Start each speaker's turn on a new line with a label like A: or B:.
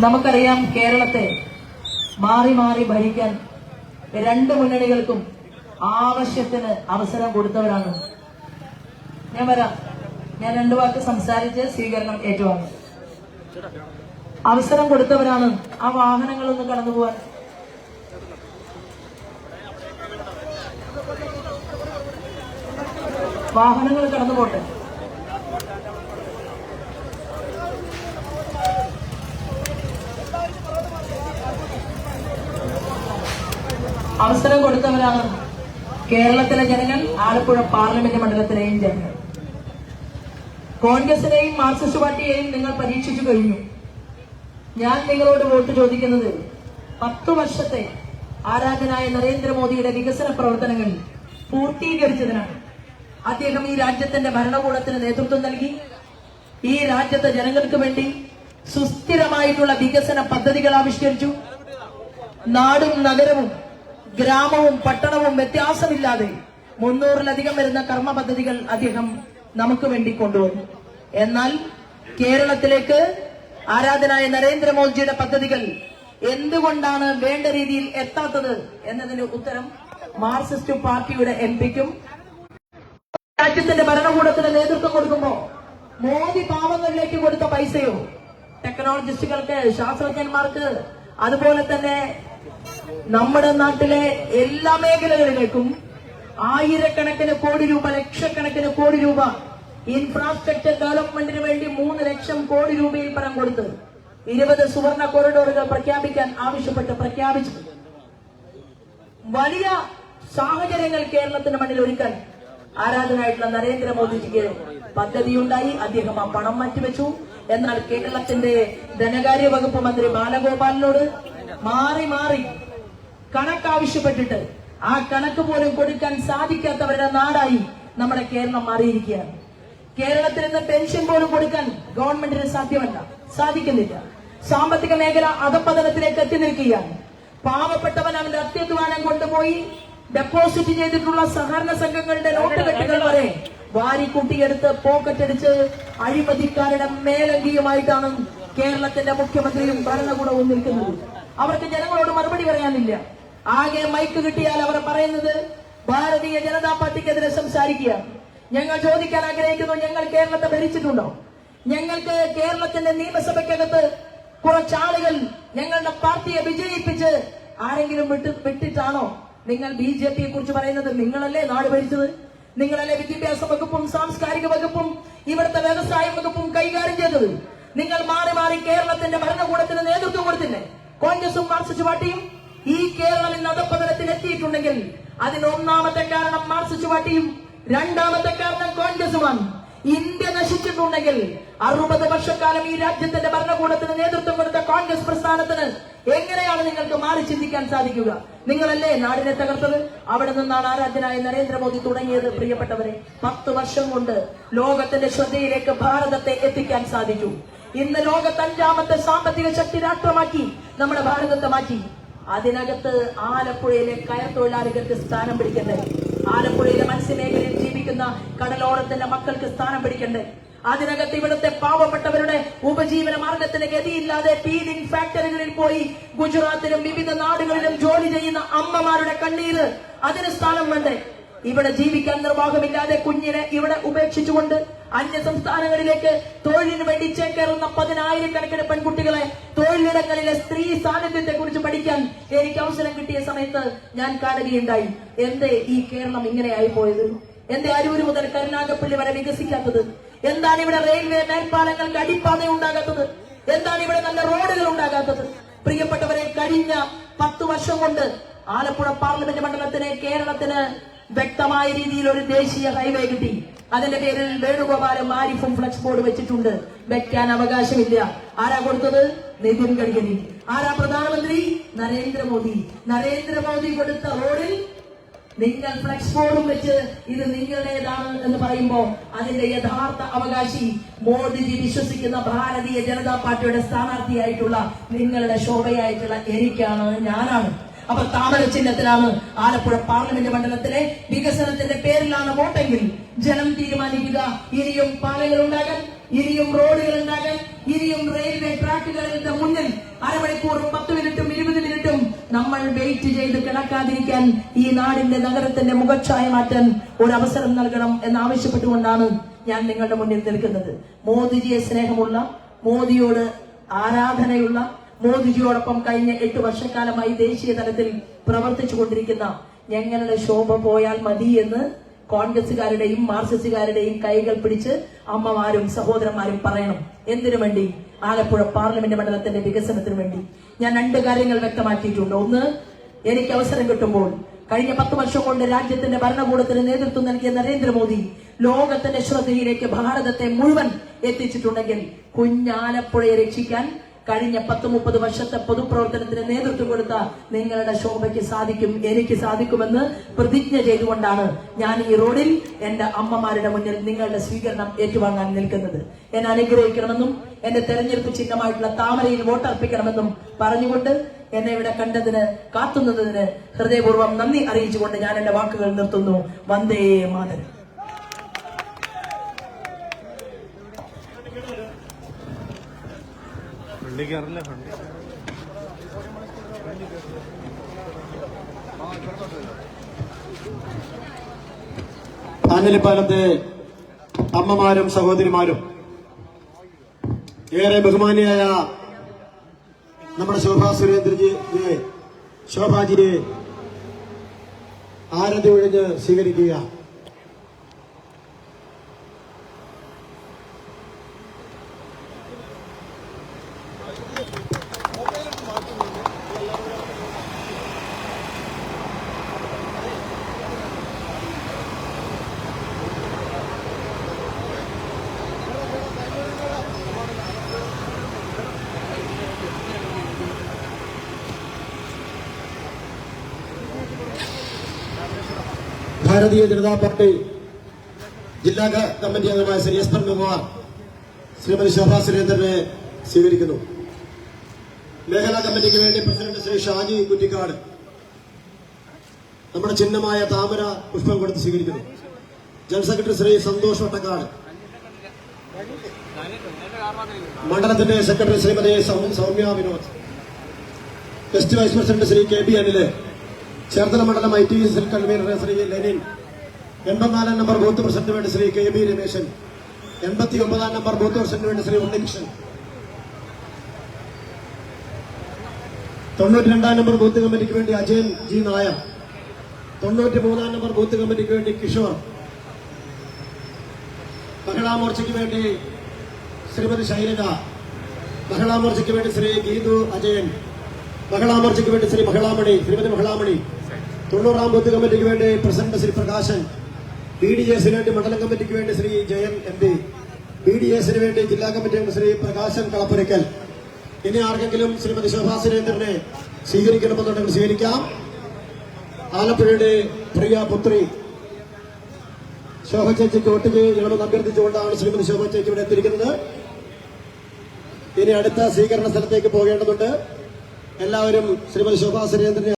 A: നമുക്കറിയാം കേരളത്തെ മാറി മാറി ഭരിക്കാൻ രണ്ട് മുന്നണികൾക്കും ആവശ്യത്തിന് അവസരം കൊടുത്തവരാണ്. ഞാൻ വരാം. ഞാൻ രണ്ടു വാക്ക് സംസാരിച്ച് സ്വീകരണം ഏറ്റുവാങ്ങും. അവസരം കൊടുത്തവരാണ് ആ വാഹനങ്ങളൊന്ന് കടന്നു പോവാൻ. വാഹനങ്ങൾ കടന്നു പോട്ടെ. അവസരം കൊടുത്തവരാണ് കേരളത്തിലെ ജനങ്ങൾ ആലപ്പുഴ പാർലമെന്റ് മണ്ഡലത്തിലെയും ജനങ്ങൾ. കോൺഗ്രസിനെയും മാർക്സിസ്റ്റ് പാർട്ടിയെയും നിങ്ങൾ പരീക്ഷിച്ചു കഴിഞ്ഞു. ഞാൻ നിങ്ങളോട് വോട്ട് ചോദിക്കുന്നത് പത്തു വർഷത്തെ ആരാധനായ നരേന്ദ്രമോദിയുടെ വികസന പ്രവർത്തനങ്ങൾ പൂർത്തീകരിച്ചതിനാണ്. അദ്ദേഹം ഈ രാജ്യത്തിന്റെ ഭരണകൂടത്തിന് നേതൃത്വം നൽകി. ഈ രാജ്യത്തെ ജനങ്ങൾക്ക് വേണ്ടി സുസ്ഥിരമായിട്ടുള്ള വികസന പദ്ധതികൾ ആവിഷ്കരിച്ചു. നാടും നഗരവും ഗ്രാമവും പട്ടണവും വ്യത്യാസമില്ലാതെ മുന്നൂറിലധികം വരുന്ന കർമ്മ പദ്ധതികൾ അദ്ദേഹം നമുക്ക് വേണ്ടി കൊണ്ടുവന്നു. എന്നാൽ കേരളത്തിലേക്ക് ആരാധനായ നരേന്ദ്രമോദിജിയുടെ പദ്ധതികൾ എന്തുകൊണ്ടാണ് വേണ്ട രീതിയിൽ എത്താത്തത് എന്നതിന് ഉത്തരം മാർക്സിസ്റ്റ് പാർട്ടിയുടെ എം പിക്കും രാജ്യത്തിന്റെ ഭരണകൂടത്തിന് നേതൃത്വം കൊടുക്കുമ്പോ മോദി പാവങ്ങളിലേക്ക് കൊടുത്ത പൈസയോ? ടെക്നോളജിസ്റ്റുകൾക്ക് ശാസ്ത്രജ്ഞന്മാർക്ക് അതുപോലെ തന്നെ നമ്മുടെ നാട്ടിലെ എല്ലാ മേഖലകളിലേക്കും ആയിരക്കണക്കിന് കോടി രൂപ ലക്ഷക്കണക്കിന് കോടി രൂപ ഇൻഫ്രാസ്ട്രക്ചർ ഡെവലപ്മെന്റിന് വേണ്ടി മൂന്ന് ലക്ഷം കോടി രൂപയിൽ പണം കൊടുത്ത് ഇരുപത് സുവർണ കോറിഡോറുകൾ പ്രഖ്യാപിക്കാൻ ആവശ്യപ്പെട്ട് പ്രഖ്യാപിച്ചു. വലിയ സാഹചര്യങ്ങൾ കേരളത്തിന്റെ മണ്ണിൽ ഒരുക്കാൻ ആരാധനായിട്ടുള്ള നരേന്ദ്രമോദിജിക്ക് പദ്ധതിയുണ്ടായി. അദ്ദേഹം ആ പണം മാറ്റിവെച്ചു. എന്നാൽ കേരളത്തിന്റെ ധനകാര്യ വകുപ്പ് മന്ത്രി ബാലഗോപാലിനോട് മാറി മാറി കണക്ക് ആവശ്യപ്പെട്ടിട്ട് ആ കണക്ക് പോലും കൊടുക്കാൻ സാധിക്കാത്തവരുടെ നാടായി നമ്മുടെ കേരളം മാറിയിരിക്കുകയാണ്. കേരളത്തിൽ നിന്ന് പെൻഷൻ പോലും കൊടുക്കാൻ ഗവൺമെന്റിന് സാധ്യമല്ല. സാധിക്കുന്നില്ല. സാമ്പത്തിക മേഖല അധപതനത്തിലേക്ക് എത്തി നിൽക്കുകയാണ്. പാവപ്പെട്ടവൻ അവന്റെ അത്യധ്വാനം കൊണ്ടുപോയി ഡെപ്പോസിറ്റ് ചെയ്തിട്ടുള്ള സഹകരണ സംഘങ്ങളുടെ നോട്ട് കെട്ടുകൾ വരെ വാരിക്കൂട്ടിയെടുത്ത് പോക്കറ്റടിച്ച് അഴിമതിക്കാരുടെ മേലങ്കിയുമായിട്ടാണ് കേരളത്തിന്റെ മുഖ്യമന്ത്രിയും ഭരണകൂടവും നിൽക്കുന്നത്. അവർക്ക് ജനങ്ങളോട് മറുപടി പറയാനില്ല. ആകെ മൈക്ക് കിട്ടിയാൽ അവർ പറയുന്നത് ഭാരതീയ ജനതാ പാർട്ടിക്കെതിരെ സംസാരിക്കുക. ഞങ്ങൾ ചോദിക്കാൻ ആഗ്രഹിക്കുന്നു ഞങ്ങൾ കേരളത്തെ ഭരിച്ചിട്ടുണ്ടോ? ഞങ്ങൾക്ക് കേരളത്തിന്റെ നിയമസഭയ്ക്കകത്ത് കുറച്ചാളുകൾ ഞങ്ങളുടെ പാർട്ടിയെ വിജയിപ്പിച്ച് ആരെങ്കിലും വിട്ട് വിട്ടിട്ടാണോ? നിങ്ങൾ ബി ജെ പിയെ കുറിച്ച് പറയുന്നത് നിങ്ങളല്ലേ നാട് ഭരിച്ചത്? നിങ്ങളല്ലേ വിദ്യാഭ്യാസ വകുപ്പും സാംസ്കാരിക വകുപ്പും ഇവിടുത്തെ വ്യവസായ വകുപ്പും കൈകാര്യം ചെയ്തത്? നിങ്ങൾ മാറി മാറി കേരളത്തിന്റെ ഭരണകൂടത്തിന് നേതൃത്വം കൊടുത്തില്ലേ? കോൺഗ്രസും മാർക്സിസ്റ്റ് പാർട്ടിയും ഈ കേരളം ഇന്ന് അധപ്പതനത്തിൽ എത്തിയിട്ടുണ്ടെങ്കിൽ അതിന് ഒന്നാമത്തെ കാരണം മാർക്സിസ്റ്റ് പാർട്ടിയും രണ്ടാമത്തെ കാരണം കോൺഗ്രസുമാണ്. ഇന്ത്യ നശിച്ചിട്ടുണ്ടെങ്കിൽ അറുപത് വർഷക്കാലം ഈ രാജ്യത്തിന്റെ ഭരണകൂടത്തിന് നേതൃത്വം കൊടുത്ത കോൺഗ്രസ് പ്രസ്ഥാനത്തിന് എങ്ങനെയാണ് നിങ്ങൾക്ക് മാറി ചിന്തിക്കാൻ സാധിക്കുക? നിങ്ങളല്ലേ നാടിനെ തകർത്തത്? അവിടെ നിന്നാണ് ആരാധ്യനായ നരേന്ദ്രമോദി തുടങ്ങിയത് പ്രിയപ്പെട്ടവരെ. പത്ത് വർഷം കൊണ്ട് ലോകത്തിന്റെ ശ്രദ്ധയിലേക്ക് ഭാരതത്തെ എത്തിക്കാൻ സാധിച്ചു. ഇന്ന് ലോകത്ത് അഞ്ചാമത്തെ സാമ്പത്തിക ശക്തി രാഷ്ട്രമാക്കി നമ്മുടെ ഭാരതത്തെ മാറ്റി. അതിനകത്ത് ആലപ്പുഴയിലെ കയർ തൊഴിലാളികൾക്ക് സ്ഥാനം പിടിക്കണ്ടേ? ആലപ്പുഴയിലെ മത്സ്യമേഖലയിൽ ജീവിക്കുന്ന കടലോരത്തിന്റെ മക്കൾക്ക് സ്ഥാനം പിടിക്കണ്ടേ? അതിനകത്ത് ഇവിടുത്തെ പാവപ്പെട്ടവരുടെ ഉപജീവന മാർഗത്തിന് ഗതിയില്ലാതെ പീലിംഗ് ഫാക്ടറികളിൽ പോയി ഗുജറാത്തിലും വിവിധ നാടുകളിലും ജോലി ചെയ്യുന്ന അമ്മമാരുടെ കണ്ണീര് അതിന് സ്ഥാനം വേണ്ടേ? ഇവിടെ ജീവിക്കാൻ നിർവാഹമില്ലാതെ കുഞ്ഞിനെ ഇവിടെ ഉപേക്ഷിച്ചുകൊണ്ട് അന്യ സംസ്ഥാനങ്ങളിലേക്ക് തൊഴിലിന് വേണ്ടി ചേക്കേറുന്ന പതിനായിരക്കണക്കിന് പെൺകുട്ടികളെ തൊഴിലിടങ്ങളിലെ സ്ത്രീ സാന്നിധ്യത്തെ കുറിച്ച് പഠിക്കാൻ എനിക്ക് അവസരം കിട്ടിയ സമയത്ത് ഞാൻ കാണുകയുണ്ടായി. എന്തേ ഈ കേരളം ഇങ്ങനെയായി പോയത് എന്തേ അരൂര് മുതൽ കരുനാഗപ്പള്ളി വരെ വികസിക്കാത്തത്? എന്താണ് ഇവിടെ റെയിൽവേ മേൽപ്പാലങ്ങൾക്ക് അടിപ്പാത ഉണ്ടാകാത്തത് എന്താണ് ഇവിടെ നല്ല റോഡുകൾ ഉണ്ടാകാത്തത്? പ്രിയപ്പെട്ടവരെ കഴിഞ്ഞ പത്ത് വർഷം കൊണ്ട് ആലപ്പുഴ പാർലമെന്റ് മണ്ഡലത്തിന് കേരളത്തിന് വ്യക്തമായ രീതിയിൽ ഒരു ദേശീയ ഹൈവേ കിട്ടി. അതിന്റെ പേരിൽ വേണുഗോപാലും ആരിഫും ഫ്ലക്സ് ബോർഡ് വെച്ചിട്ടുണ്ട്. വെക്കാൻ അവകാശമില്ല. ആരാ കൊടുത്തത്? നിതിൻ ഗഡ്കരി. ആരാ പ്രധാനമന്ത്രി? നരേന്ദ്രമോദി. നരേന്ദ്രമോദി കൊടുത്ത റോഡിൽ നിങ്ങൾ ഫ്ലക്സ് ബോർഡും വെച്ച് ഇത് നിങ്ങളുടേതാണ് എന്ന് പറയുമ്പോൾ അതിന്റെ യഥാർത്ഥ അവകാശി മോദിജി വിശ്വസിക്കുന്ന ഭാരതീയ ജനതാ പാർട്ടിയുടെ സ്ഥാനാർത്ഥിയായിട്ടുള്ള നിങ്ങളുടെ ശോഭയായിട്ടുള്ള എനിക്കാണ് ഞാനാണ്. അവർ താമര ചിഹ്നത്തിലാണ് ആലപ്പുഴ പാർലമെന്റ് മണ്ഡലത്തിലെ വികസനത്തിന്റെ പേരിലാണ് വോട്ടെങ്കിൽ ജനം തീരുമാനിക്കുക. ഇനിയും പാലങ്ങൾ ഉണ്ടാകാൻ ഇനിയും റോഡുകൾ ഉണ്ടാകാൻ ഇനിയും റെയിൽവേ ട്രാക്കുകളുടെ മുന്നിൽ അരമണിക്കൂറും പത്ത് മിനിറ്റും ഇരുപത് മിനിറ്റും നമ്മൾ വെയിറ്റ് ചെയ്ത് കിടക്കാതിരിക്കാൻ ഈ നാടിന്റെ നഗരത്തിന്റെ മുഖച്ഛായ മാറ്റാൻ ഒരു അവസരം നൽകണം എന്നാവശ്യപ്പെട്ടുകൊണ്ടാണ് ഞാൻ നിങ്ങളുടെ മുന്നിൽ നിൽക്കുന്നത്. മോദിജിയെ സ്നേഹമുള്ള മോദിയോട് ആരാധനയുള്ള മോദിജിയോടൊപ്പം കഴിഞ്ഞ എട്ട് വർഷക്കാലമായി ദേശീയ തലത്തിൽ പ്രവർത്തിച്ചു കൊണ്ടിരിക്കുന്ന ഞങ്ങളുടെ ശോഭ പോയാൽ മതി എന്ന് കോൺഗ്രസുകാരുടെയും മാർക്സിസ്റ്റുകാരുടെയും കൈകൾ പിടിച്ച് അമ്മമാരും സഹോദരന്മാരും പറയണം. എന്തിനു വേണ്ടി? ആലപ്പുഴ പാർലമെന്റ് മണ്ഡലത്തിന്റെ വികസനത്തിന് വേണ്ടി. ഞാൻ രണ്ട് കാര്യങ്ങൾ വ്യക്തമാക്കിയിട്ടുണ്ട്. ഒന്ന് എനിക്ക് അവസരം കിട്ടുമ്പോൾ കഴിഞ്ഞ പത്ത് വർഷം കൊണ്ട് രാജ്യത്തിന്റെ ഭരണകൂടത്തിന് നേതൃത്വം നൽകിയ നരേന്ദ്രമോദി ലോകത്തിന്റെ ശ്രദ്ധയിലേക്ക് ഭാരതത്തെ മുഴുവൻ എത്തിച്ചിട്ടുണ്ടെങ്കിൽ കുഞ്ഞാലപ്പുഴയെ രക്ഷിക്കാൻ കഴിഞ്ഞ പത്ത് മുപ്പത് വർഷത്തെ പൊതുപ്രവർത്തനത്തിന് നേതൃത്വം കൊടുത്ത നിങ്ങളുടെ ശോഭയ്ക്ക് സാധിക്കും എനിക്ക് സാധിക്കുമെന്ന് പ്രതിജ്ഞ ചെയ്തുകൊണ്ടാണ് ഞാൻ ഈ റോഡിൽ എന്റെ അമ്മമാരുടെ മുന്നിൽ നിങ്ങളുടെ സ്വീകരണം ഏറ്റുവാങ്ങാൻ നിൽക്കുന്നത്. എന്നെ അനുഗ്രഹിക്കണമെന്നും എന്റെ തെരഞ്ഞെടുപ്പ് ചിഹ്നമായിട്ടുള്ള താമരയിൽ വോട്ടർപ്പിക്കണമെന്നും പറഞ്ഞുകൊണ്ട് എന്നെ ഇവിടെ കണ്ടതിന് കാത്തുന്നതിന് ഹൃദയപൂർവം നന്ദി അറിയിച്ചുകൊണ്ട് ഞാൻ എന്റെ വാക്കുകൾ നിർത്തുന്നു. വന്ദേ മാതരം.
B: ഫ്രണ്ടിൽ കയറില്ല
C: അമ്മമാരും സഹോദരിമാരും ഏറെ ബഹുമാനിയായ നമ്മുടെ ശോഭാ സുരേന്ദ്രജിയെ ശോഭാജിയെ ആരതി ഒഴിഞ്ഞ് സ്വീകരിക്കുക. ഭാരതീയ ജനതാ പാർട്ടി ജില്ലാ കമ്മിറ്റി അംഗമായ ശ്രീ എസ് പത്മകുമാർ ശ്രീമതി ശോഭാ സുരേന്ദ്രനെ സ്വീകരിക്കുന്നു. മേഖലാ കമ്മിറ്റിക്ക് വേണ്ടി പ്രസിഡന്റ് ശ്രീ ഷാജി കുറ്റിക്കാട് നമ്മുടെ ചിഹ്നമായ താമര പുഷ്പം കൊടുത്ത് സ്വീകരിക്കുന്നു. General secretary Shri Santhosh Vattakkad. മണ്ഡലത്തിന്റെ secretary Shrimati Soumya Vinod. West vice president Shri K B Anil. Cherthala മണ്ഡലം I T cell convener Shri Lenin. എൺപത്തിനാലാം number booth president വേണ്ടി ശ്രീ കെ ബി രമേശൻ. എൺപത്തി ഒമ്പതാം നമ്പർ ബൂത്ത് പ്രസിഡന്റ് വേണ്ടി ശ്രീ ഉണ്ണികൃഷ്ണൻ തൊണ്ണൂറ്റി രണ്ടാം number booth കമ്മിറ്റിക്ക് വേണ്ടി അജയൻ ജി നായർ. തൊണ്ണൂറ്റി മൂന്നാം നമ്പർ ബൂത്ത് കമ്മിറ്റിക്ക് വേണ്ടി കിഷോർ. മഹിളാ മോർച്ചയ്ക്ക് വേണ്ടി ശ്രീമതി ശൈലജ. മഹിളാ മോർച്ചയ്ക്ക് വേണ്ടി ശ്രീ ഗീതു അജയൻ. മഹിളാ മോർച്ചയ്ക്ക് വേണ്ടി ശ്രീ മഹിളാമണി ശ്രീമതി മഹിളാമണി തൊണ്ണൂറാം ബൂത്ത് കമ്മിറ്റിക്ക് വേണ്ടി president Shri Prakashan B D എസിന് വേണ്ടി മണ്ഡലം കമ്മിറ്റിക്ക് വേണ്ടി Shri Jayan M P B D എസിന് വേണ്ടി ജില്ലാ കമ്മിറ്റി അംഗം ശ്രീ പ്രകാശൻ കളപ്പുരയ്ക്കൽ. ഇനി ആർക്കെങ്കിലും ശ്രീമതി ശോഭാ സുരേന്ദ്രനെ സ്വീകരിക്കണമെന്നുണ്ടെങ്കിൽ സ്വീകരിക്കാം. ആലപ്പുഴയുടെ പ്രിയ പുത്രി ശോഭ ചേച്ചിക്ക് വോട്ട് ചെയ്യണമെന്ന് അഭ്യർത്ഥിച്ചുകൊണ്ടാണ് ശ്രീമതി ശോഭ ചേച്ചി ഇവിടെ എത്തിയിരിക്കുന്നത്. ഇനി അടുത്ത സ്വീകരണ സ്ഥലത്തേക്ക് പോകേണ്ടതുണ്ട്. എല്ലാവരും ശ്രീമതി ശോഭാ സുരേന്ദ്രനെ